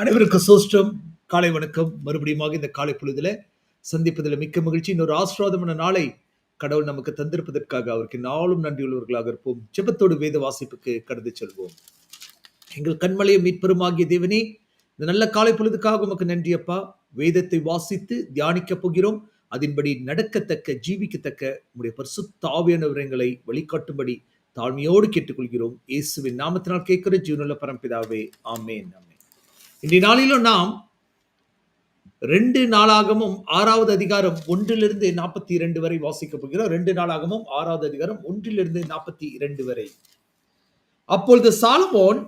அனைவருக்கும் சோஷ்டம். காலை வணக்கம். மறுபடியும் இந்த காலை பொழுதுல சந்திப்பதில் மிக்க மகிழ்ச்சி. இன்னொரு ஆசிர்வாதமான நாளை கடவுள் நமக்கு தந்திருப்பதற்காக அவருக்கு நாளும் நன்றியுள்ளவர்களாக இருப்போம். ஜெபத்தோடு வேத வாசிப்புக்கு கடந்து செல்வோம். எங்கள் கண்மலையை மீட்பெருமாகிய தேவனே இந்த நல்ல காலை பொழுதுக்காக உமக்கு நன்றி அப்பா. வேதத்தை வாசித்து தியானிக்க போகிறோம். அதன்படி நடக்கத்தக்க ஜீவிக்கத்தக்க உடைய பரிசுத்த விவரங்களை வழிகாட்டும்படி தாழ்மையோடு கேட்டுக்கொள்கிறோம். இயேசுவின் நாமத்தினால் கேட்கிற ஜீவனுள்ள பரம்பிதாவே. ஆமேன் ஆமேன். இன்றைய நாளிலும் நாம் ரெண்டு நாளாகவும் ஆறாவது அதிகாரம் ஒன்றிலிருந்து நாற்பத்தி இரண்டு வரை வாசிக்க போகிறோம். ரெண்டு நாளாகவும் ஆறாவது அதிகாரம் ஒன்றிலிருந்து நாற்பத்தி இரண்டு வரை. அப்பொழுது சாலமோன்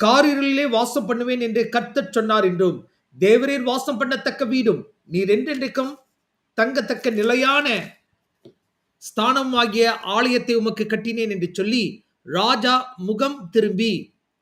காரிருளிலே வாசம் பண்ணுவேன் என்று கர்த்தர் சொன்னார் என்றும் தேவரீர் வாசம் பண்ணத்தக்க வீடும் நீர் என்றென்றைக்கும் தங்கத்தக்க நிலையான ஸ்தானம் ஆகிய ஆலயத்தை உமக்கு கட்டினேன் என்று சொல்லி ராஜா முகம் திரும்பி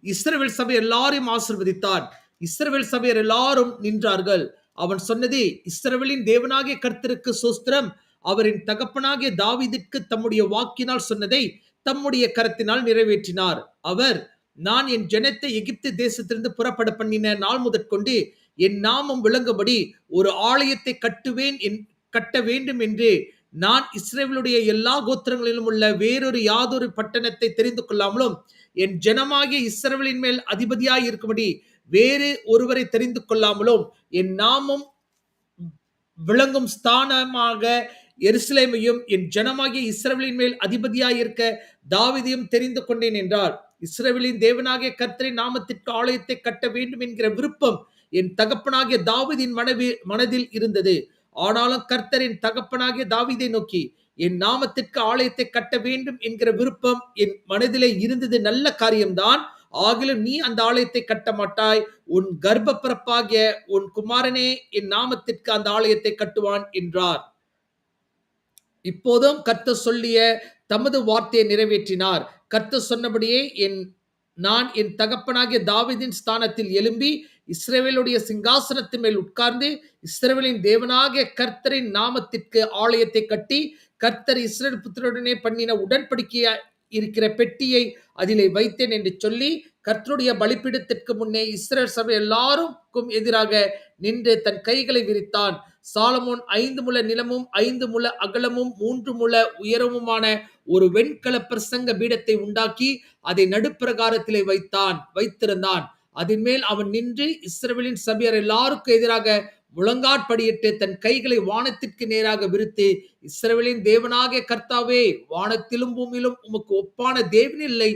இஸ்ரேல் சபை எல்லாரையும் ஆசிர்வதித்தார். இஸ்ரவேல் சபையர் எல்லாரும் நின்றார்கள். அவன் சொன்னது இஸ்ரவேலின் தேவனாகிய கர்த்தருக்கு சோஸ்திரம். அவரின் தகப்பனாகிய தாவிதிற்கு தம்முடைய வாக்கினால் சொன்னதை தம்முடைய கரத்தினால் நிறைவேற்றினார். அவர் நான் என் ஜனத்தை எகிப்து தேசத்திலிருந்து புறப்பட பண்ணின நாள் முதற்கொண்டு என் நாமம் விளங்கும்படி ஒரு ஆலயத்தை கட்டுவேன் என் கட்ட வேண்டும் என்று நான் இஸ்ரேலுடைய எல்லா கோத்திரங்களிலும் உள்ள வேறொரு யாதொரு பட்டணத்தை தெரிந்து கொள்ளாமலும் என் ஜனமாகிய இஸ்ரேலின் மேல் அதிபதியாய் இருக்கும்படி வேறு ஒருவரை தெரிந்து கொள்ளாமலும் என் நாமம் விளங்கும் ஸ்தானமாக எருசலேமையும் என் ஜனமாகிய இஸ்ரேலின் மேல் அதிபதியாயிருக்க தாவிதையும் தெரிந்து கொண்டேன் என்றார். இஸ்ரேலின் தேவனாகிய கர்த்தரின் நாமத்திற்கு ஆலயத்தை கட்ட வேண்டும் என்கிற விருப்பம் என் தகப்பனாகிய தாவிதின் மனவி மனதில் இருந்தது. ஆனாலும் கர்த்தரின் தகப்பனாகிய தாவிதை நோக்கி என் நாமத்திற்கு ஆலயத்தை கட்ட வேண்டும் என்கிற விருப்பம் என் மனதிலே இருந்தது நல்ல காரியம்தான். ஆகிலும் நீ அந்த ஆலயத்தை கட்ட மாட்டாய் உன் கர்ப்பிறப்பாகிய உன் குமாரனே என் நாமத்திற்கு அந்த ஆலயத்தை கட்டுவான் என்றார். இப்போதும் கர்த்த சொல்லிய தமது வார்த்தையை நிறைவேற்றினார். கர்த்த சொன்னபடியே என் நான் என் தகப்பனாகிய தாவிதின் ஸ்தானத்தில் எழும்பி இஸ்ரேவேலுடைய சிங்காசனத்தின் மேல் உட்கார்ந்து இஸ்ரேவேலின் தேவனாகிய கர்த்தரின் நாமத்திற்கு ஆலயத்தை கட்டி கர்த்தர் இஸ்ரேல் புத்திரருடனே பண்ணின உடன்படிக்கையை இருக்கிற பெட்டியை அதிலே வைத்தேன் என்று சொல்லி கர்த்தருடைய பலிப்பிடத்திற்கு முன்னே இஸ்ரேல் சபை எல்லாருக்கும் எதிராக நின்று தன் கைகளை விரித்தான். சாலமோன் ஐந்து முல நிலமும் ஐந்து முல அகலமும் மூன்று முல உயரமுமான ஒரு வெண்கல பிரசங்க பீடத்தை உண்டாக்கி அதை நடுப்பிரகாரத்திலே வைத்தான் வைத்திருந்தான். அதன் மேல் அவன் நின்று இஸ்ரேலின் சபையர் எல்லாருக்கும் எதிராக முழங்காட்படியிட்டு தன் கைகளை வானத்திற்கு நேராக விரித்து இஸ்ரவேலின் தேவனாகிய கர்த்தாவே வானத்திலும் பூமியிலும் உமக்கு ஒப்பான தேவன் இல்லை.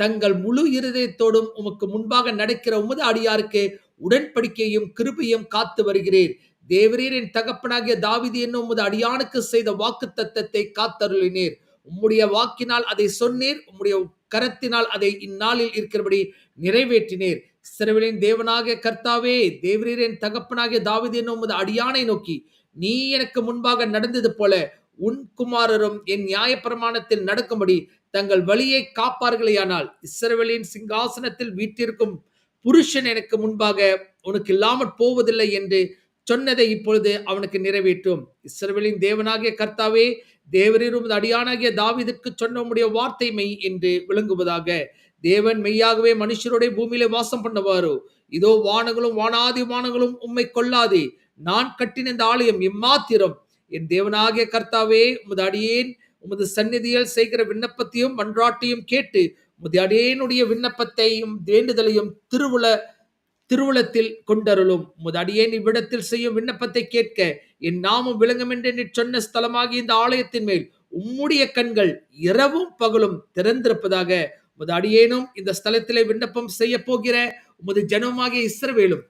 தங்கள் முழு இருதயத்தோடும் உமக்கு முன்பாக நடக்கிற உமது அடியாருக்கு உடன்படிக்கையும் கிருபையும் காத்து வருகிறேன் தேவரீரின் தகப்பனாகிய தாவிதி என்னும் உமது அடியானுக்கு செய்த வாக்கு தத்தத்தை காத்தருளினீர். உம்முடைய வாக்கினால் அதை சொன்னீர் உம்முடைய கரத்தினால் அதை இந்நாளில் இருக்கிறபடி நிறைவேற்றினீர். சிறுவலின் தேவனாகிய கர்த்தாவே தேவரீரின் தகப்பனாகிய தாவிதி உமது அடியானை நோக்கி நீ எனக்கு முன்பாக நடந்தது போல உன் குமாரரும் என் நியாயப்பிரமாணத்தில் நடக்கும்படி தங்கள் வழியை காப்பார்களேயானால் இஸ்ரவேலின் சிங்காசனத்தில் வீட்டிற்கும் புருஷன் எனக்கு முன்பாக உனக்கு இல்லாமற் போவதில்லை என்று சொன்னதை இப்பொழுது அவனுக்கு நிறைவேற்றும். இஸ்ரவேலின் தேவனாகிய கர்த்தாவே தேவரீரும் அடியானாகிய தாவிதிற்கு சொன்ன உடைய வார்த்தை மெய் என்று விளங்குவதாக தேவன் மெய்யாகவே மனுஷருடைய பூமியில வாசம் பண்ணுவாரோ? இதோ வானங்களும் வானாதி வானங்களும் உம்மை கொள்ளாதே. நான் கட்டின இந்த ஆலயம் இம்மாத்திரம் என் தேவனாகிய கர்த்தாவே உமது அடியேன் உமது சந்நிதியில் செய்கிற விண்ணப்பத்தையும் மன்றாட்டையும் கேட்டு உமது அடியேனுடைய விண்ணப்பத்தையும் வேண்டுதலையும் திருவுள திருவுளத்தில் கொண்டருளும். உமது அடியேன் இவ்விடத்தில் செய்யும் விண்ணப்பத்தை கேட்க என் நாமும் விளங்கும் என்று சொன்ன ஸ்தலமாகி இந்த ஆலயத்தின் மேல் உம்முடைய கண்கள் இரவும் பகலும் திறந்திருப்பதாக உமது அடியேனும் இந்த ஸ்தலத்திலே விண்ணப்பம் செய்ய போகிற உமது ஜனமாகிய இஸ்ரவேலும்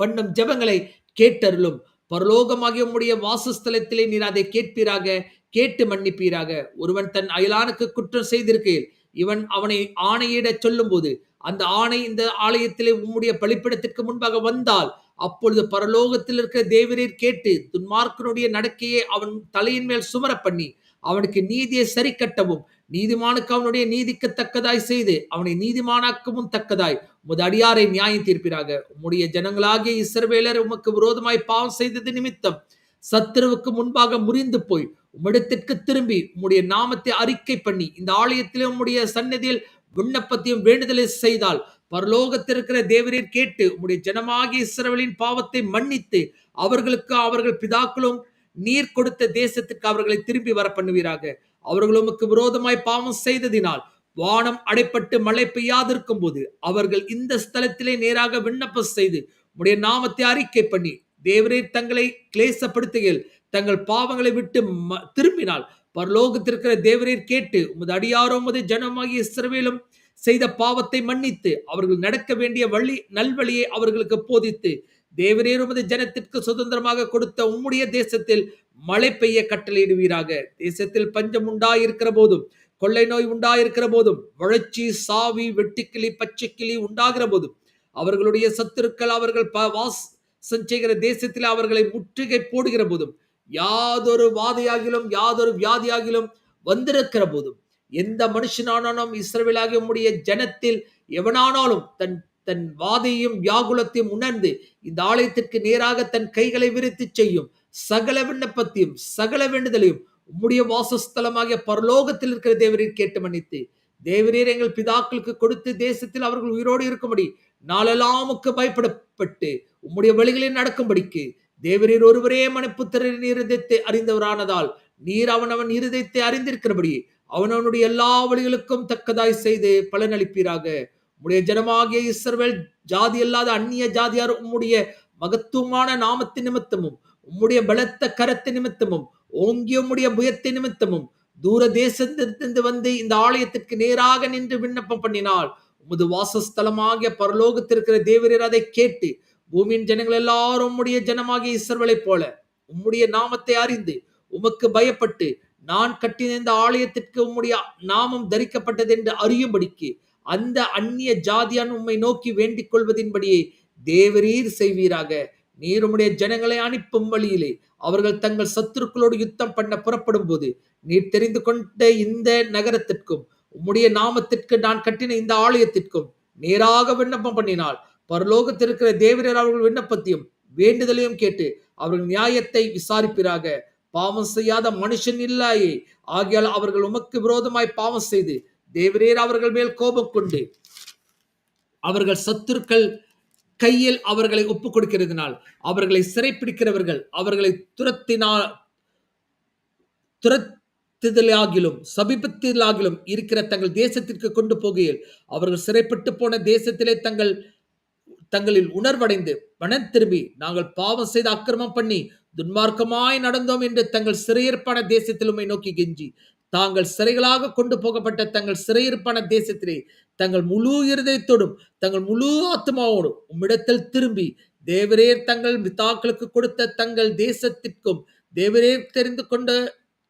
பண்ணும் ஜபங்களை கேட்டருளும். பரலோகமாகிய உம்முடைய வாசஸ்தலத்திலே நீர் அதை கேட்பீராக கேட்டு மன்னிப்பீராக. ஒருவன் தன் அயலானுக்கு குற்றம் செய்திருக்கையில் இவன் அவனை ஆணையிட சொல்லும் போது அந்த ஆணை இந்த ஆலயத்திலே உம்முடைய பலிப்பிடத்திற்கு முன்பாக வந்தால் அப்பொழுது பரலோகத்தில் இருக்கிற தேவரீர் கேட்டு துன்மார்க்கனுடைய நடக்கையை அவன் தலையின் மேல் சுமர பண்ணி அவனுக்கு நீதியை சரி கட்டவும் நீதிமானுக்கு அவனுடைய நீதிக்கு தக்கதாய் செய்து அவனை நீதிமானாக்கவும் தக்கதாய். உமது அடியாரை நியாயம் தீர்ப்பிறாக உம்முடைய ஜனங்களாகிய இஸ்ரவேலர் உமக்கு விரோதமாய் பாவம் செய்தது நிமித்தம் சத்துருவுக்கு முன்பாக முறிந்து போய் உம்மிடத்திற்கு திரும்பி உம்முடைய நாமத்தை அறிக்கை பண்ணி இந்த ஆலயத்திலே உம்முடைய சன்னதியில் விண்ணப்பத்தையும் வேண்டுதலை செய்தால் பரலோகத்தில் இருக்கிற தேவரீர் கேட்டு உம்முடைய ஜனமாகிய இஸ்ரவேலின் பாவத்தை மன்னித்து அவர்களுக்கு அவர்கள் பிதாக்களும் நீர் கொடுத்த தேசத்துக்கு அவர்களை திரும்பி வர பண்ணுவீராக. அவர்கள் உமக்கு விரோதமாய் பாவம் செய்ததினால் வானம் அடைப்பட்டு மழை பெய்யாதிருக்கும் போது அவர்கள் இந்த ஸ்தலத்திலே நேராக விண்ணப்பம் செய்து உடைய நாமத்தை அறிக்கை பண்ணி தேவரீர் தங்களை கிளேசப்படுத்துகையில் தங்கள் பாவங்களை விட்டு ம- திரும்பினால் பரலோகத்திற்கிற தேவரீர் கேட்டு உமது அடியாரோ உமது ஜனமாகிய சிறவேலும் செய்த பாவத்தை மன்னித்து அவர்கள் நடக்க வேண்டிய வழி நல்வழியை அவர்களுக்கு போதித்து தேவரே உமது ஜனத்திற்கு சுதந்திரமாக கொடுத்த உம்முடைய தேசத்தில் மழை பெய்ய கட்டளையிடுவீராக. தேசத்தில் பஞ்சம் உண்டாயிருக்கிற போதும் கொள்ளை நோய் உண்டாயிருக்கிற போதும் வளர்ச்சி சாவி வெட்டுக்கிளி பச்சைக்கிளி உண்டாகிற போதும் அவர்களுடைய சத்துருக்கள் அவர்கள் ப- வாசம் செய்கிற தேசத்தில் அவர்களை முற்றுகை போடுகிற போதும் யாதொரு வாதையாகிலும் யாதொரு வியாதியாகிலும் வந்திருக்கிற போதும் எந்த மனுஷனானாலும் இஸ்ரவேலாகிய உம்முடைய ஜனத்தில் எவனானாலும் தன் தன் வாதையும் வியாகுலத்தையும் உணர்ந்து இந்த ஆலயத்திற்கு நேராக தன் கைகளை விரித்து செய்யும் சகல விண்ணப்பத்தையும் சகல வேண்டுதலையும் உம்முடைய வாசஸ்தலமாகிய பரலோகத்தில் இருக்கிற தேவரீர் கேட்டு மன்னித்து தேவரீர் எங்கள் பிதாக்களுக்கு கொடுத்து தேசத்தில் அவர்கள் உயிரோடு இருக்கும்படி நாளெல்லாமுக்கு பயப்படப்பட்டு உம்முடைய வழிகளில் நடக்கும்படிக்கு தேவரீர் ஒருவரே மனப்புத்திரின் இருதயத்தை அறிந்தவரானதால் நீர் அவனவன் இருதயத்தை அறிந்திருக்கிறபடி அவனவனுடைய எல்லா வழிகளுக்கும் தக்கதாய் செய்து பலனளிப்பீராக. உம்முடைய ஜனமாகிய இஸ்ரவேல் ஜாதி அல்லாத அந்நிய ஜாதியார் உம்முடைய மகத்துவமான நாமத்து நிமித்தமும் உம்முடைய பலத்த கரத்து நிமித்தமும் ஓங்கிய உம்முடைய புயத்து நிமித்தமும் தூர தேசத்திலிருந்து வந்து இந்த ஆலயத்திற்கு நேராக நின்று விண்ணப்பம் பண்ணினால் உமது வாசஸ்தலமாகிய பரலோகத்திற்கிற தேவரீர் அதை கேட்டு பூமியின் ஜனங்கள் எல்லாரும் உம்முடைய ஜனமாகிய இஸ்ரவேலைப் போல உம்முடைய நாமத்தை அறிந்து உமக்கு பயப்பட்டு நான் கட்டின இந்த ஆலயத்திற்கு உம்முடைய நாமம் தரிக்கப்பட்டது என்று அறியும்படிக்கு அந்த அந்நிய ஜாதியான் உம்மை நோக்கி வேண்டிக் கொள்வதின்படியே தேவரீர் செய்வீராக. நீர் உம்முடைய ஜனங்களை அனுப்பும் வழியிலே அவர்கள் தங்கள் சத்துருக்களோடு யுத்தம் பண்ண புறப்படும் போது நீர் தெரிந்து கொண்ட இந்த நகரத்திற்கும் உம்முடைய நாமத்திற்கு நான் கட்டின இந்த ஆலயத்திற்கும் நேராக விண்ணப்பம் பண்ணினால் பரலோகத்தில் இருக்கிற தேவரர் அவர்கள் விண்ணப்பத்தையும் வேண்டுதலையும் கேட்டு அவர்கள் நியாயத்தை விசாரிப்பிறாக பாவம் செய்யாத மனுஷன் இல்லாயே ஆகையால் அவர்கள் உமக்கு விரோதமாய் பாவம் செய்து தேவரீர் அவர்கள் மேல் கோபம் கொண்டு அவர்கள் சத்துருக்கள் கையில் அவர்களை ஒப்பு கொடுக்கிறதுனால் அவர்களை சிறைப்பிடிக்கிறவர்கள் அவர்களை துரத்தினால் துரத்துதலாகிலும் சபிப்பத்திலாகிலும் இருக்கிற தங்கள் தேசத்திற்கு கொண்டு போகையில் அவர்கள் சிறைப்பட்டு போன தேசத்திலே தங்கள் தங்களில் உணர்வடைந்து மனம் திரும்பி நாங்கள் பாவம் செய்து அக்கிரமம் பண்ணி துன்மார்க்கமாய் நடந்தோம் என்று தங்கள் சிறையற்பான தேசத்திலுமே நோக்கி கெஞ்சி தாங்கள் சிறைகளாக கொண்டு போகப்பட்ட தங்கள் சிறையிருப்பான தேசத்திலே தங்கள் முழு இருதயத்தோடும் தங்கள் முழு ஆத்மாவோடும் உம்மிடத்தில் திரும்பி தேவரேர் தங்கள் பிதாக்களுக்கு கொடுத்த தங்கள் தேசத்திற்கும் தேவரேர் தெரிந்து கொண்ட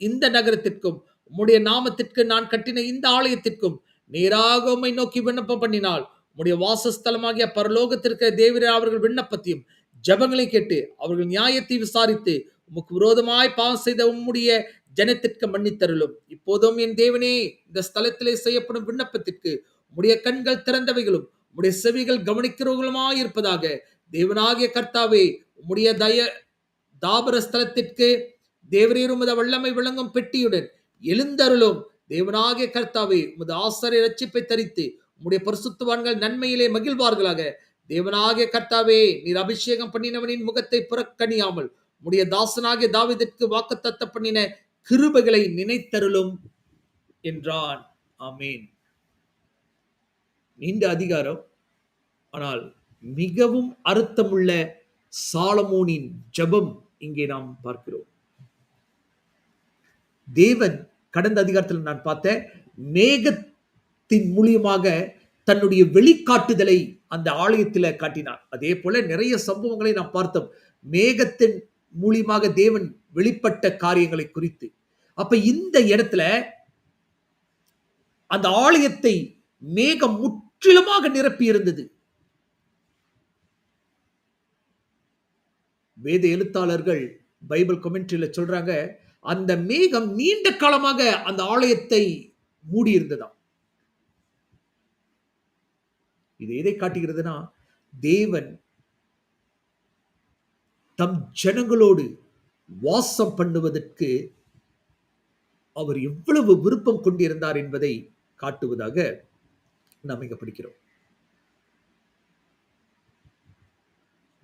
இந்த நகரத்திற்கும் உம்முடைய நாமத்திற்கு நான் கட்டின இந்த ஆலயத்திற்கும் நேராக உம்மை நோக்கி விண்ணப்பம் பண்ணினால் உம்முடைய வாசஸ்தலமாகிய பரலோகத்திற்கு தேவரே அவர்கள் விண்ணப்பத்தையும் ஜெபங்களை கேட்டு அவர்கள் நியாயத்தை விசாரித்து உமக்கு விரோதமாய் பாவம் செய்த உம்முடைய ஜனத்திற்கு மன்னித்தருளும். இப்போதும் என் தேவனே இந்த ஸ்தலத்திலே செய்யப்படும் விண்ணப்பத்திற்கு உடைய கண்கள் திறந்தவைகளும் உடைய செவிகள் கவனிக்கிறவர்களுமாய் இருப்பதாக தேவனாகிய கர்த்தாவே உம்முடைய தய தாபர ஸ்தலத்திற்கு தேவரீர் உமது வல்லமை விளங்கும் பெட்டியுடன் எழுந்தருளும். தேவனாகிய கர்த்தாவே உமது ஆசாரிய ரட்சிப்பை தரித்து உம்முடைய பரிசுத்துவான்கள் நன்மையிலே மகிழ்வார்களாக. தேவனாகிய கர்த்தாவே நீர் அபிஷேகம் பண்ணினவனின் முகத்தை புறக்கணியாமல் உம்முடைய தாசனாகிய தாவீதிற்கு வாக்குத்தத்த பண்ணின கிருபைகளை நினைத்தருளும் என்றான். ஆமீன். நீண்ட அதிகாரம். ஆனால் மிகவும் அர்த்தமுள்ள சாலமோனின் ஜெபம் இங்கே நாம் பார்க்கிறோம். தேவன் கடந்த அதிகாரத்தில் நான் பார்த்த மேகத்தின் மூலியமாக தன்னுடைய வெளிக்காட்டுதலை அந்த ஆலயத்தில் காட்டினார். அதே போல நிறைய சம்பவங்களை நாம் பார்த்தோம். மேகத்தின் மூலியமாக தேவன் வெளிப்பட்ட காரியங்களை குறித்து. அப்ப இந்த இடத்துல அந்த ஆலயத்தை மேகம் முற்றிலுமாக நிரப்பி இருந்தது. வேத எழுத்தாளர்கள் பைபிள் கமெண்ட்ரியில சொல்றாங்க அந்த மேகம் நீண்ட காலமாக அந்த ஆலயத்தை மூடி இருந்ததாம் இது எதை காட்டுகிறதுனா தேவன் தம் ஜனங்களோடு வாசம் பண்ணுவதற்கு அவர் எவ்வளவு விருப்பம் கொண்டிருந்தார் என்பதை காட்டுவதாக நாம் இங்க படிக்கிறோம்.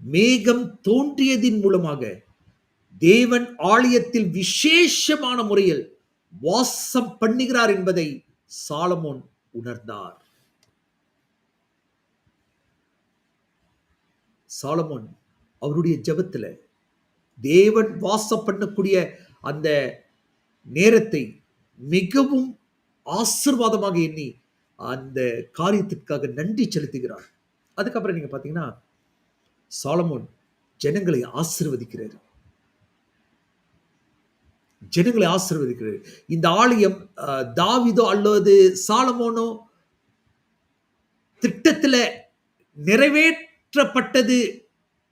மேகம் தோன்றியதின் மூலமாக தேவன் ஆலயத்தில் விசேஷமான முறையில் வாசம் பண்ணுகிறார் என்பதை சாலமோன் உணர்ந்தார். சாலமோன் அவருடைய ஜபத்தில் தேவன் வாசம் பண்ணக்கூடிய அந்த நேரத்தை மிகவும் ஆசிர்வாதமாக எண்ணி அந்த காரியத்திற்காக நன்றி செலுத்துகிறார். அதுக்கப்புறம் நீங்கள் பார்த்தீங்கன்னா சாலமோன் ஜனங்களை ஆசிர்வதிக்கிறார். ஜனங்களை ஆசிர்வதிக்கிறார். இந்த ஆலயம் தாவிதோ அல்லது சாலமோனோ திட்டத்தில் நிறைவேற்றப்பட்டது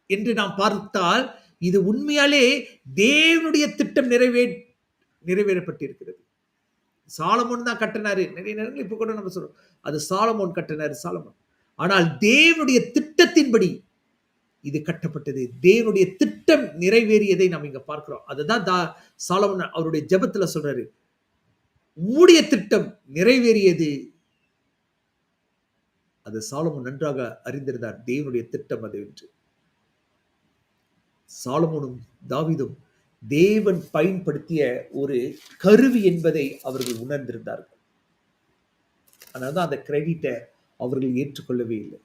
என்று நாம் பார்த்தால் இது உண்மையாலே தேவனுடைய திட்டம் நிறைவே நிறைவேறப்பட்டிருக்கிறது. சாலமோன் தான் கட்டினாரு. நிறைய நேரங்கள் இப்ப கூட நம்ம சொல்றோம். அது சாலமோன் கட்டினாரு சாலமோன். ஆனால் தேவனுடைய திட்டத்தின்படி இது கட்டப்பட்டது. தேவனுடைய திட்டம் நிறைவேறியதை நாம் இங்க பார்க்கிறோம். அதுதான் தா சாலமோன் அவருடைய ஜபத்துல சொல்றாரு. உம்முடைய திட்டம் நிறைவேறியது. அது சாலமோன் நன்றாக அறிந்திருந்தார். தேவனுடைய திட்டம் அது என்று. சாலமோனும் தாவிதும் தேவன் பயன்படுத்திய ஒரு கருவி என்பதை அவர்கள் உணர்ந்திருந்தார்கள். அதனால தான் அந்த கிரெடிட்டை அவர்கள் ஏற்றுக்கொள்ளவே இல்லை.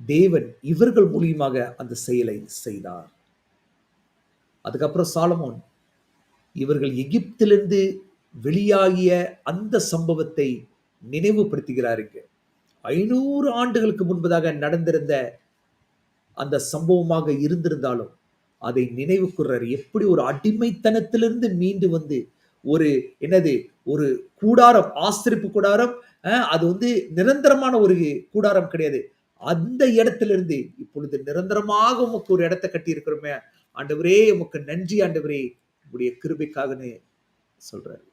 தேவன் இவர்கள் மூலியமாக அந்த செயலை செய்தார். அதுக்கப்புறம் சாலமோன் இவர்கள் எகிப்திலிருந்து வெளியாகிய அந்த சம்பவத்தை நினைவுபடுத்துகிறாருங்க ஐநூறு ஆண்டுகளுக்கு முன்பதாக நடந்திருந்த அந்த சம்பவமாக இருந்திருந்தாலும் அதை நினைவு கூர்றாரு எப்படி ஒரு அடிமைத்தனத்திலிருந்து மீண்டு வந்து ஒரு என்னது ஒரு கூடாரம் ஆசிரிப்பு கூடாரம் அது வந்து நிரந்தரமான ஒரு கூடாரம் கிடையாது. அந்த இடத்திலிருந்து இப்பொழுது நிரந்தரமாக உமக்கு ஒரு இடத்தை கட்டி இருக்கிறோமே ஆண்டவரே உமக்கு நன்றி ஆண்டவரே உடைய கிருபைக்காகன்னு சொல்றாரு.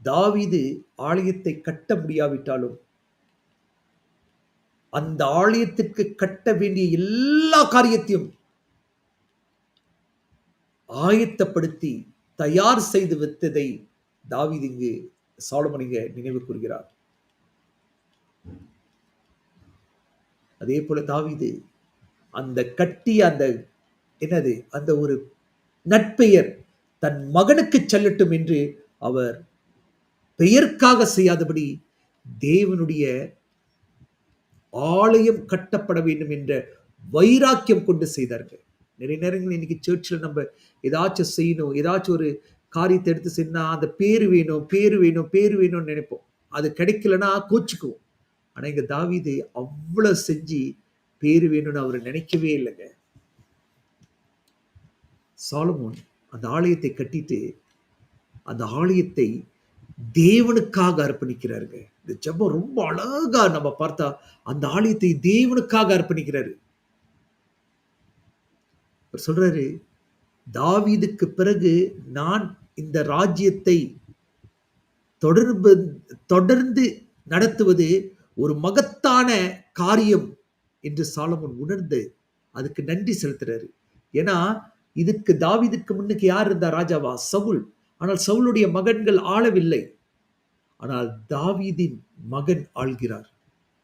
தாவிது ஆலயத்தை கட்ட முடியாவிட்டாலும் அந்த ஆலயத்திற்கு கட்ட வேண்டிய எல்லா காரியத்தையும் ஆயத்தப்படுத்தி தயார் செய்து வைத்ததை தாவீது இங்கு நினைவு கூறுகிறார். அதே போல தாவீது அந்த கட்டிய அந்த என்னது? அந்த ஒரு நட்பெயர் தன் மகனுக்கு செல்லட்டும் என்று அவர் பெயர்க்காக செய்யாதபடி தேவனுடைய ஆலயம் கட்டப்பட வேண்டும் என்ற வைராக்கியம் கொண்டு செய்தார்கள். நிறைய நேரங்கள் இன்னைக்கு சர்ச்சில் நம்ம ஏதாச்சும் செய்யணும் ஏதாச்சும் ஒரு காரியத்தை எடுத்து செஞ்சால் அந்த பேர் வேணும் பேர் வேணும் பேர் வேணும்னு நினைப்போம். அது கிடைக்கலன்னா கோச்சுக்குவோம். ஆனால் இங்கே தாவீது அவ்வளோ செஞ்சு பேர் வேணும்னு அவர் நினைக்கவே இல்லைங்க. சாலமோன் அந்த ஆலயத்தை கட்டிட்டு அந்த ஆலயத்தை தேவனுக்காக அர்ப்பணிக்கிறாருங்க. இந்த ஜெபம் ரொம்ப அழகா நம்ம பார்த்தா அந்த ஆலயத்தை தேவனுக்காக அர்ப்பணிக்கிறாரு. அவர் சொல்றாரு தாவீதுக்கு பிறகு நான் இந்த ராஜ்யத்தை தொடர்பு தொடர்ந்து நடத்துவது ஒரு மகத்தான காரியம் என்று சாலமன் உணர்ந்து அதுக்கு நன்றி செலுத்துறாரு. ஏன்னா இதுக்கு தாவீதுக்கு முன்னுக்கு யார் இருந்தா ராஜாவா? சவுல். ஆனால் சவுளுடைய மகன்கள் ஆளவில்லை. ஆனால் தாவீதின் மகன் ஆள்கிறார்.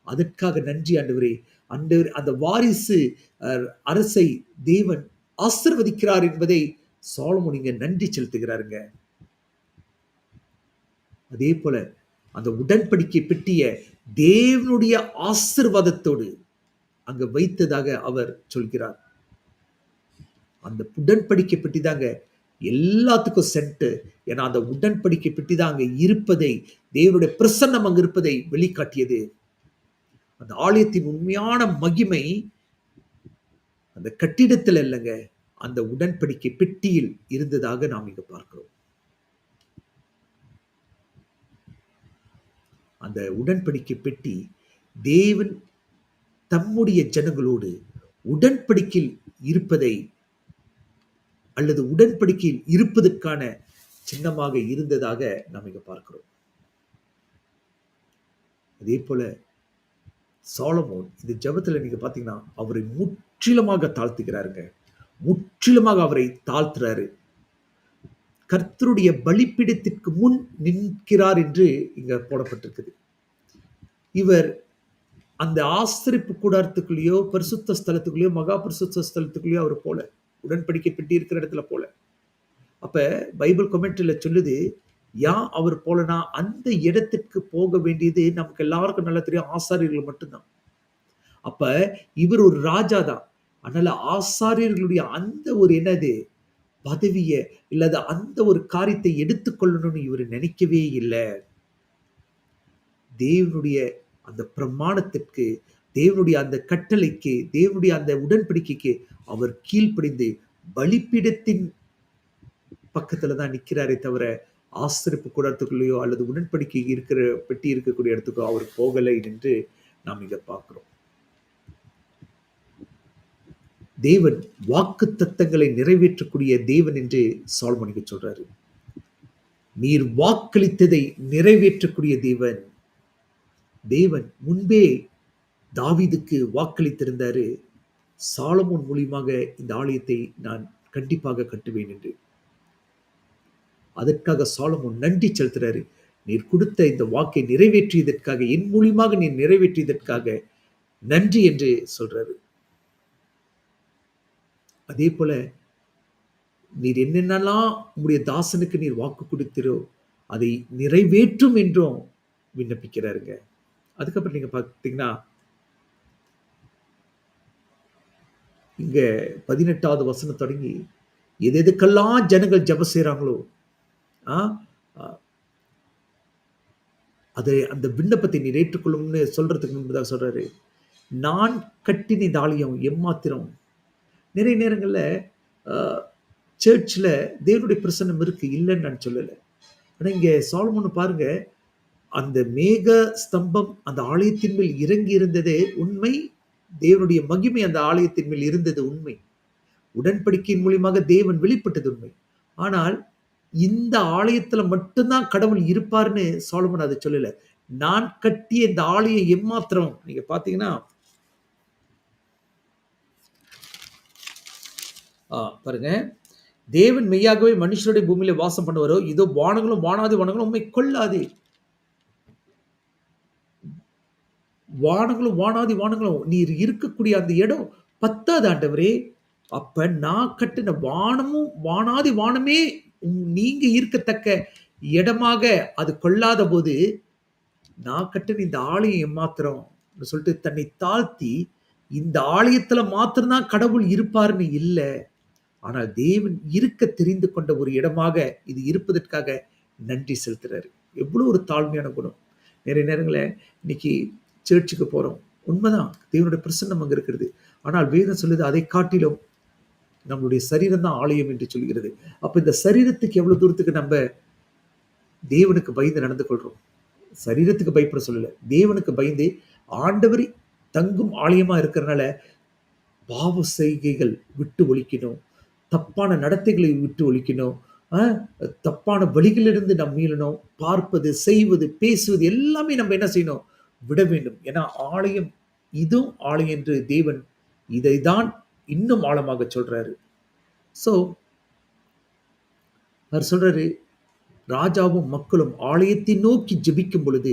அதற்காக நன்றி ஆண்டவரே. அந்த அந்த வாரிசு அஹ், அரசை தேவன் ஆசிர்வதிக்கிறார் என்பதை சாலமோன் நீங்க நன்றி செலுத்துகிறாருங்க. அதே போல அந்த உடன்படிக்கை பெட்டிய தேவனுடைய ஆசிர்வாதத்தோடு அங்க வைத்ததாக அவர் சொல்கிறார். அந்த உடன்படிக்கை பெட்டி தாங்க எல்லாத்துக்கும் சென்ட்டு. ஏன்னா அந்த உடன்படிக்கை பெட்டி தான் அங்கே இருப்பதை தேவனுடைய பிரசன்னம் அங்கே இருப்பதை வெளிக்காட்டியது. அந்த ஆலயத்தின் உண்மையான மகிமை அந்த கட்டிடத்தில் இல்லைங்க அந்த உடன்படிக்கை பெட்டியில் இருந்ததாக நாம் இங்கே பார்க்கிறோம். அந்த உடன்படிக்கை பெட்டி தேவன் தம்முடைய ஜனங்களோடு உடன்படிக்கையில் இருப்பதை அல்லது உடன்படிக்கையில் இருப்பதற்கான சின்னமாக இருந்ததாக நாம் இங்க பார்க்கிறோம். அதே போல சாலமோன் இந்த ஜெபத்துல நீங்க பாத்தீங்கன்னா அவரை முற்றிலுமாக தாழ்த்துகிறாருங்க. முற்றிலுமாக அவரை தாழ்த்துறாரு. கர்த்தருடைய பலிப்பீடத்திற்கு முன் நிற்கிறார் என்று இங்க போடப்பட்டிருக்குது. இவர் அந்த ஆசிரிப்பு கூடாரத்துக்குள்ளேயோ பரிசுத்த ஸ்தலத்துக்குள்ளேயோ மகா பரிசுத்த ஸ்தலத்துக்குள்ளேயோ அவர் போல உடன்படிக்கை பெட்டி இருக்கிற இடத்துல போல. அப்ப பைபிள் கமெண்ட்ரியில சொல்லுது ஏன் அவர் போலனா அந்த இடத்திற்கு போக வேண்டியது நமக்கு எல்லாருக்கும் நல்லா தெரியும் ஆசாரியர்கள் மட்டும்தான். அப்ப இவர் ஒரு ராஜா தான். அதனால ஆசாரியர்களுடைய அந்த ஒரு என்னது பதவியை இல்லாத அந்த ஒரு காரியத்தை எடுத்துக்கொள்ளணும்னு இவர் நினைக்கவே இல்லை. தேவனுடைய அந்த பிரமாணத்திற்கு தேவனுடைய அந்த கட்டளைக்கு தேவனுடைய அந்த உடன்படிக்கைக்கு அவர் கீழ்ப்படிந்து பலிப்பீடத்தின் பக்கத்துல தான் நிற்கிறாரே தவிர ஆசிரிப்பு கூடத்துக்குள்ளேயோ அல்லது உடன்படிக்கை இருக்கிற பெட்டி இருக்கக்கூடிய இடத்துக்கோ அவர் போகலை என்று நாம் இங்க பார்க்கிறோம். தேவன் வாக்கு தத்தங்களை நிறைவேற்றக்கூடிய தேவன் என்று சால்மனுக்கு சொல்றாரு. நீர் வாக்களித்ததை நிறைவேற்றக்கூடிய தேவன். தேவன் முன்பே தாவீதுக்கு வாக்களித்திருந்தாரு. சாலமோன் மூலியமாக இந்த ஆலயத்தை நான் கண்டிப்பாக கட்டுவேன் என்று. அதற்காக சாலமோன் நன்றி செலுத்துறாரு. நீர் கொடுத்த இந்த வாக்கை நிறைவேற்றியதற்காக என் மூலியமாக நீர் நிறைவேற்றியதற்காக நன்றி என்று சொல்றாரு. அதே போல நீர் என்னென்னலாம் உங்களுடைய தாசனுக்கு நீர் வாக்கு கொடுத்திரோ அதை நிறைவேற்றும் என்றும் விண்ணப்பிக்கிறாருங்க. அதுக்கப்புறம் நீங்க பார்த்தீங்கன்னா இங்கே பதினெட்டாவது வசனம் தொடங்கி எது எதுக்கெல்லாம் ஜனங்கள் ஜப செய்கிறாங்களோ ஆ, அதை அந்த விண்ணப்பத்தை நீர் ஏற்றுக்கொள்ளும்னு சொல்றதுக்கு முன்பதாக சொல்கிறாரு நான் கட்டின இந்த ஆலயம் எம்மாத்திரம். நிறைய நேரங்களில் சர்ச்சில் தேவனுடைய பிரசன்னம் இருக்குது இல்லைன்னு நான் சொல்லலை. ஆனால் இங்கே சாலமோன் பாருங்க அந்த மேக ஸ்தம்பம் அந்த ஆலயத்தின் மேல் இறங்கி இருந்ததே உண்மை தேவனுடைய மகிமை அந்த ஆலயத்தின் மேல் இருந்தது உண்மை. உடன்படிக்கையின் மூலியமாக தேவன் வெளிப்பட்டது உண்மை. ஆனால் இந்த ஆலயத்துல மட்டும்தான் கடவுள் இருப்பார்னு சோழமன் அதை சொல்லல. நான் கட்டிய இந்த ஆலயம் எம்மாத்திரம்? நீங்க பாத்தீங்கன்னா ஆ, பாருங்க. தேவன் மெய்யாகவே மனுஷனுடைய பூமியில வாசம் பண்ணுவாரோ? இதோ வானங்களும் வானாதி வானங்களும் உண்மை கொள்ளாதே. வானங்களும் வானாதி வானங்களும் நீர் இருக்கக்கூடிய அந்த இடம் பத்தாது ஆண்டவரே. அப்ப நான் கட்டின வானமும் வானாதி வானமே நீங்க இருக்கத்தக்க இடமாக அது கொள்ளாத போது நான் கட்டின இந்த ஆலயம் எம்மாத்திரம் சொல்லிட்டு தன்னை தாழ்த்தி இந்த ஆலயத்துல மாத்திரம்தான் கடவுள் இருப்பார்னு இல்லை. ஆனால் தேவன் இருக்க தெரிந்து கொண்ட ஒரு இடமாக இது இருப்பதற்காக நன்றி செலுத்துறாரு. எவ்வளோ ஒரு தாழ்மையான குணம். நிறைய நேரங்களில் இன்னைக்கு சர்ச்சுக்கு போகிறோம் உண்மைதான். தேவனுடைய பிரசன்னம் அங்கே இருக்கிறது. ஆனால் வேதம் சொல்லுது அதை காட்டிலும் நம்மளுடைய சரீரம் தான் ஆலயம் என்று சொல்கிறது. அப்போ இந்த சரீரத்துக்கு எவ்வளோ தூரத்துக்கு நம்ம தேவனுக்கு பயந்து நடந்து கொள்கிறோம் சரீரத்துக்கு பயப்பட சொல்லலை. தேவனுக்கு பயந்து ஆண்டவர் தங்கும் ஆலயமாக இருக்கிறனால பாவ செய்கைகள் விட்டு ஒழிக்கணும். தப்பான நடத்தைகளை விட்டு ஒழிக்கணும். தப்பான வழிகளிலிருந்து நாம் மீளணும். பார்ப்பது செய்வது பேசுவது எல்லாமே நம்ம என்ன செய்யணும்? விட வேண்டும் ஏன்னா ஆலயம் இதுவும் ஆலயம் என்று தேவன் இதைதான் இன்னும் ஆழமாக சொல்றாரு. ஸோ அவர் சொல்றாரு ராஜாவும் மக்களும் ஆலயத்தை நோக்கி ஜெபிக்கும் பொழுது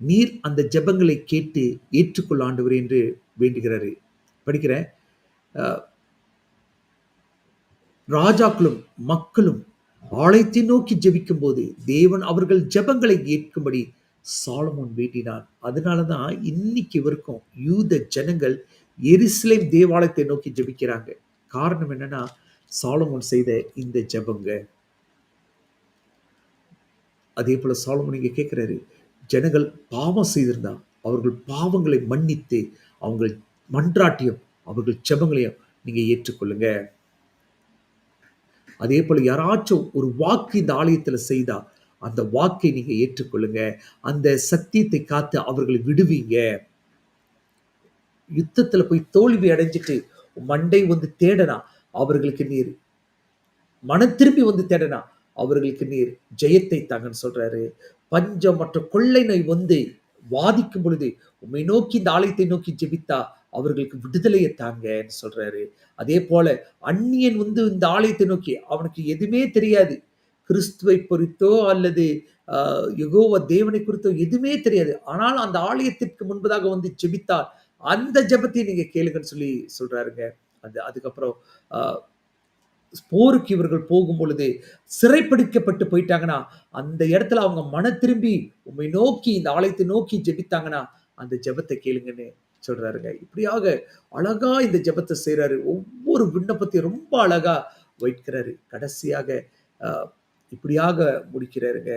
நீர் அந்த ஜெபங்களை கேட்டு ஏற்றுக்கொள்ள ஆண்டவர் என்று வேண்டுகிறாரு. படிக்கிறேன். ராஜாக்களும் மக்களும் ஆலயத்தை நோக்கி ஜெபிக்கும் போது தேவன் அவர்கள் ஜெபங்களை ஏற்கும்படி சாலமோன் வேண்டினான். அதனாலதான் இன்னைக்கு வரைக்கும் யூத ஜனங்கள் எருசலேம் தேவாலயத்தை நோக்கி ஜெபிக்கிறாங்க. காரணம் என்னன்னா சாலமோன் செய்த இந்த ஜெபங்க. அதே போல சாலமோன் இங்க கேட்கிறாரு ஜனங்கள் பாவம் செய்திருந்தா அவர்கள் பாவங்களை மன்னித்து அவங்கள் மன்றாட்டியும் அவர்கள் ஜெபங்களையும் நீங்க ஏற்றுக்கொள்ளுங்க. அதே போல யாராச்சும் ஒரு வாக்கு இந்த ஆலயத்துல செய்தா அந்த வாக்கை நீங்கள் ஏற்றுக்கொள்ளுங்க. அந்த சத்தியத்தை காத்து அவர்களை விடுவீங்க. யுத்தத்தில் போய் தோல்வி அடைஞ்சிட்டு மண்டை வந்து தேடனா அவர்களுக்கு நீர். மன திரும்பி வந்து தேடனா அவர்களுக்கு நீர். ஜெயத்தை தாங்கன்னு சொல்றாரு. பஞ்சம் மற்றும் கொள்ளை நோய் வந்து வாதிக்கும் பொழுது உம்மை நோக்கி இந்த ஆலயத்தை நோக்கி ஜெபித்தா அவர்களுக்கு விடுதலையை தாங்கன்னு சொல்றாரு. அதே போல அந்நியன் வந்து இந்த ஆலயத்தை நோக்கி அவனுக்கு எதுவுமே தெரியாது. கிறிஸ்துவை குறித்தோ அல்லது யகோவ தேவனை குறித்தோ எதுவுமே தெரியாது. ஆனாலும் அந்த ஆலயத்திற்கு முன்பதாக வந்து ஜெபித்தார். அந்த ஜெபத்தை நீங்க கேளுங்கன்னு சொல்லி சொல்றாருங்க. அது அதுக்கப்புறம் போருக்கு இவர்கள் போகும்பொழுது, சிறைப்பிடிக்கப்பட்டு போயிட்டாங்கன்னா, அந்த இடத்துல அவங்க மனம் திரும்பி உண்மை நோக்கி இந்த ஆலயத்தை நோக்கி ஜெபித்தாங்கன்னா, அந்த ஜெபத்தை கேளுங்கன்னு சொல்றாருங்க. இப்படியாக அழகா இந்த ஜெபத்தை செய்யறாரு ஒவ்வொரு விண்ணப்பத்தையும் ரொம்ப அழகா வைக்கிறாரு. கடைசியாக இப்படியாக முடிக்கிறாருங்க.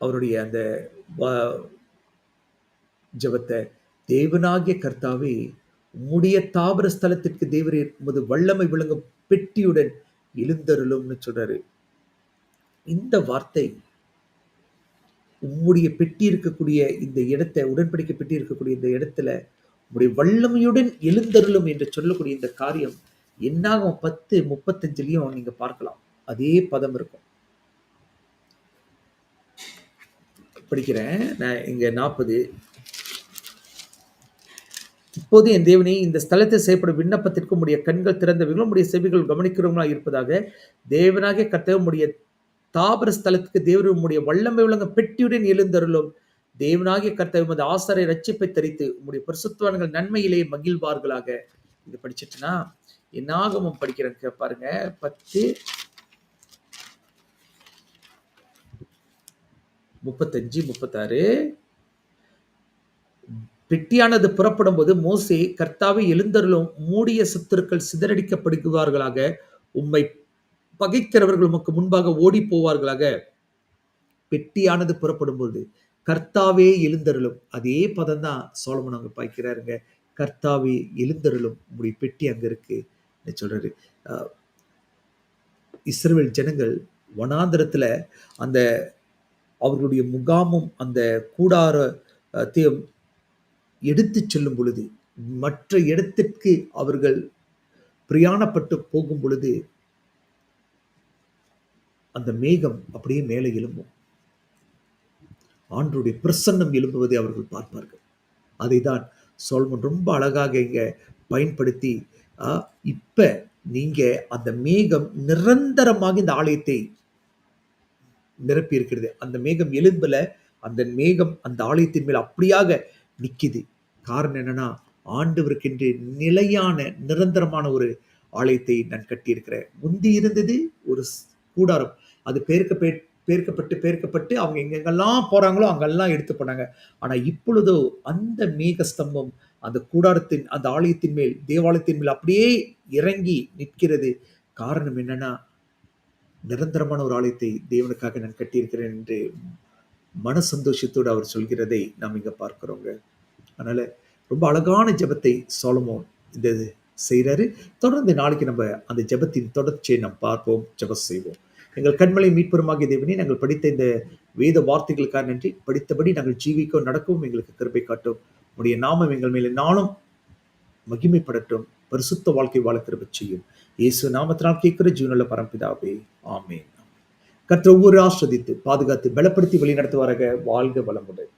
அவருடைய அந்த ஜபத்தை தேவனாகிய கர்த்தாவே, உம்முடைய தாபர ஸ்தலத்திற்கு தேவரீர் உமது வல்லமை விளங்கும் பெட்டியுடன் எழுந்தருளும்னு சொல்றாரு. இந்த வார்த்தை உம்முடைய பெட்டி இருக்கக்கூடிய இந்த இடத்தை உடன்படிக்கை பெட்டி இருக்கக்கூடிய இந்த இடத்துல, உம்முடைய வல்லமையுடன் எழுந்தருளும் என்று சொல்லக்கூடிய இந்த காரியம் என்னாகும் 10:35லயும் நீங்க பார்க்கலாம். அதே பதம் இருக்கும். படிக்கிறேன். நான் இங்க 40 இப்போது என் தேவனே, இந்த ஸ்தலத்தில் செய்யப்படும் விண்ணப்பத்திற்கு உடைய கண்கள் திறந்தவர்களும் உடைய செவிகள் கவனிக்கிறவங்களா இருப்பதாக. தேவனாகிய கத்தவமுடைய தாபர ஸ்தலத்துக்கு தேவரீர் வல்லமை விளங்க பெட்டியுடன் எழுந்தருளும். தேவனாகிய கர்த்தாவே, உமது ஆசாரை ரட்சிப்பை தரித்து, உங்களுடைய பரிசுத்தவான்கள் நன்மையிலே மகிழ்வார்களாக. இது படிச்சிட்டுனா என்னாகமும் படிக்கிறதுக்கு பாருங்க. 10 35, 36 பெட்டியானது புறப்படும்போது மோசே, கர்த்தாவே எழுந்தருளும், மூடிய சத்துருக்கள் சிதறடிக்கப்படுகிறார்களாக உம்மை பகைக்கிறவர்கள் உமக்கு முன்பாக ஓடிப்போவார்களாக. பெட்டியானது புறப்படும் போது கர்த்தாவே எழுந்தருளும். அதே பதம் தான் சோழமன் அங்க பாய்க்கிறாருங்க. கர்த்தாவே எழுந்தருளும். உங்களுடைய பெட்டி அங்க இருக்கு சொல்றாரு. அ இஸ்ரவேல் ஜனங்கள் வனாந்திரத்தில் அந்த அவர்களுடைய முகாமும், அந்த கூடாரத்தையும் எடுத்து செல்லும் பொழுது, மற்ற இடத்திற்கு அவர்கள் பிரயாணப்பட்டு போகும் பொழுது அந்த மேகம் அப்படியே மேலே எழும்பும். ஆண்டுடைய பிரசன்னம் எழும்புவதை அவர்கள் பார்ப்பார்கள். அதைத்தான் சாலமோன் ரொம்ப அழகாக இங்கே பயன்படுத்தி, இப்போ நீங்கள் அந்த மேகம் நிரந்தரமாக இந்த ஆலயத்தை நிரப்பி இருக்கிறது. அந்த மேகம் எழும்பல. அந்த மேகம் அந்த ஆலயத்தின் மேல் அப்படியாக நிற்கிது காரணம் என்னன்னா, ஆண்டவருக்கென்று நிலையான, நிரந்தரமான ஒரு ஆலயத்தை நான் கட்டியிருக்கிறேன். முந்தி இருந்தது ஒரு கூடாரம். அது பெயர்க்க பேர்க்கப்பட்டு பேர்க்கப்பட்டு அவங்க எங்கெங்கெல்லாம் போறாங்களோ, அங்கெல்லாம் எடுத்து போனாங்க. ஆனா இப்பொழுதோ அந்த மேக ஸ்தம்பம் அந்த கூடாரத்தின் அந்த ஆலயத்தின் மேல், தேவாலயத்தின் மேல் அப்படியே இறங்கி நிற்கிறது. காரணம் என்னன்னா, நிரந்தரமான ஒரு ஆலயத்தை தேவனுக்காக நான் கட்டியிருக்கிறேன் என்று மன சந்தோஷத்தோடு அவர் சொல்கிறதை நாம் இங்க பார்க்கிறோங்க. அதனால ரொம்ப அழகான ஜெபத்தை சாலமோன் இந்த இது தொடர்ந்து நாளைக்கு நம்ம அந்த ஜெபத்தின் தொடர்ச்சியை நாம் பார்ப்போம். ஜெபம் செய்வோம். எங்கள் கண்மலை மீட்பருமாகிய தேவனே, நாங்கள் படித்த இந்த வேத வார்த்தைகளுக்காக நன்றி. படித்தபடி நாங்கள் ஜீவிக்கவும், நடக்கவும் எங்களுக்கு கிருபை காட்டும். உடைய நாமம் எங்கள் மேலே நானும் மகிமைப்படட்டும். பரிசுத்த வாழ்க்கை வாழ கிருபை செய்யும். இயேசு நாமத்தினால் கேட்கிற ஜீவனுள்ள பரம்பிதாவே. ஆமே கற்ற ஒவ்வொரு ஆஸ்வதித்து, பாதுகாத்து, பலப்படுத்தி வழிநடத்துவாராக. வாழ்க வளமுடன்.